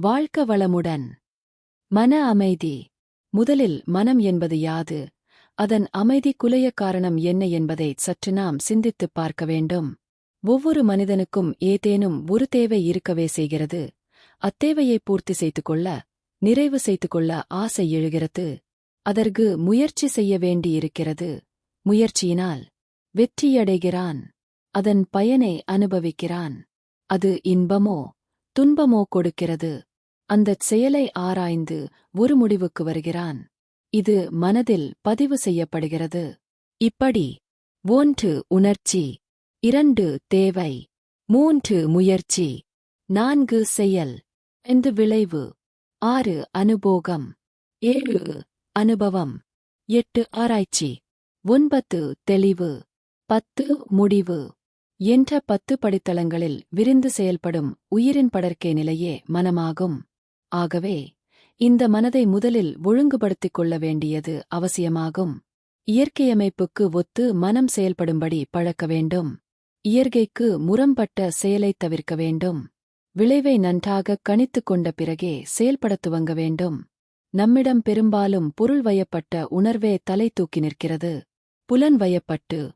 வாழ்க்க வளமுடன். மன அமைதி. முதலில் மனம் என்பது யாது? அதன் அமைதி குலைய காரணம் என்ன என்பதை சற்று நாம் சிந்தித்துப் பார்க்க வேண்டும். ஒவ்வொரு மனிதனுக்கும் ஏதேனும் ஒரு தேவை இருக்கவே செய்கிறது. அத்தேவையை பூர்த்தி செய்து கொள்ள நிறைவு செய்து கொள்ள ஆசை எழுகிறது. அதற்கு முயற்சி செய்ய வேண்டியிருக்கிறது. முயற்சியினால் வெற்றியடைகிறான். அதன் பயனை அனுபவிக்கிறான். அது இன்பமோ துன்பமோ கொடுக்கிறது. அந்தச் செயலை ஆராய்ந்து ஒரு முடிவுக்கு வருகிறான். இது மனதில் பதிவு செய்யப்படுகிறது. இப்படி ஒன்று உணர்ச்சி இரண்டு தேவை மூன்று முயற்சி நான்கு செயல் என்று விளைவு ஆறு அனுபோகம் ஏழு அனுபவம் எட்டு ஆராய்ச்சி ஒன்பது தெளிவு பத்து முடிவு என்ற பத்து படித்தளங்களில் விரிந்து செயல்படும் உயிரின் படற்கே நிலையே மனமாகும். ஆகவே இந்த மனதை முதலில் ஒழுங்குபடுத்திக் கொள்ள வேண்டியது அவசியமாகும். இயற்கையமைப்புக்கு ஒத்து மனம் செயல்படும்படி பழக்க வேண்டும். இயற்கைக்கு முரம்பட்ட செயலைத் தவிர்க்க வேண்டும். விளைவை நன்றாக கணித்துக் கொண்ட பிறகே செயல்படத் துவங்க வேண்டும். நம்மிடம் பெரும்பாலும் பொருள் வயப்பட்ட உணர்வே தலை தூக்கி நிற்கிறது. புலன் வயப்பட்டு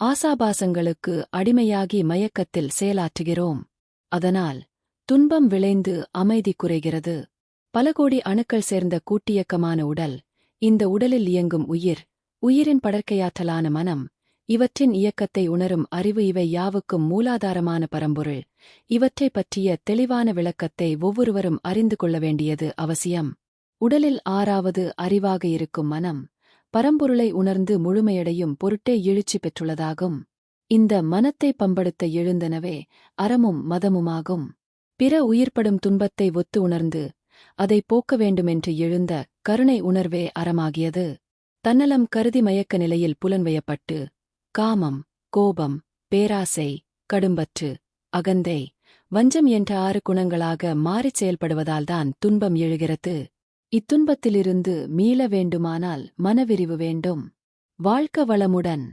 ஆசாபாசங்களுக்கு அடிமையாகி மயக்கத்தில் செயலாற்றுகிறோம். அதனால் துன்பம் விளைந்து அமைதி குறைகிறது. பல கோடி அணுக்கள் சேர்ந்த கூட்டியக்கமான உடல் இந்த உடலில் இயங்கும் உயிர் உயிரின் படற்கையாற்றலான மனம் இவற்றின் இயக்கத்தை உணரும் அறிவு இவை யாவுக்கும் மூலாதாரமான பரம்பொருள். இவற்றைப் பற்றிய தெளிவான விளக்கத்தை ஒவ்வொருவரும் அறிந்து கொள்ள வேண்டியது அவசியம். உடலில் ஆறாவது அறிவாக இருக்கும் மனம் பரம்பொருளை உணர்ந்து முழுமையடையும் பொருட்டே எழுச்சி பெற்றுள்ளதாகும். இந்த மனத்தை பம்படுத்த எழுந்தனவே அறமும் மதமுமாகும். பிற உயிர்ப்படும் துன்பத்தை ஒத்து உணர்ந்து அதை போக்க வேண்டுமென்று எழுந்த கருணை உணர்வே அறமாகியது. தன்னலம் கருதி மயக்க நிலையில் புலன்வயப்பட்டு காமம் கோபம் பேராசை கடும்பற்று அகந்தை வஞ்சம் என்ற ஆறு குணங்களாக மாறிச் செயல்படுவதால்தான் துன்பம் எழுகிறது. இத்துன்பத்திலிருந்து மீள வேண்டுமானால் மனவிரிவு வேண்டும். வாழ்க்க வளமுடன்.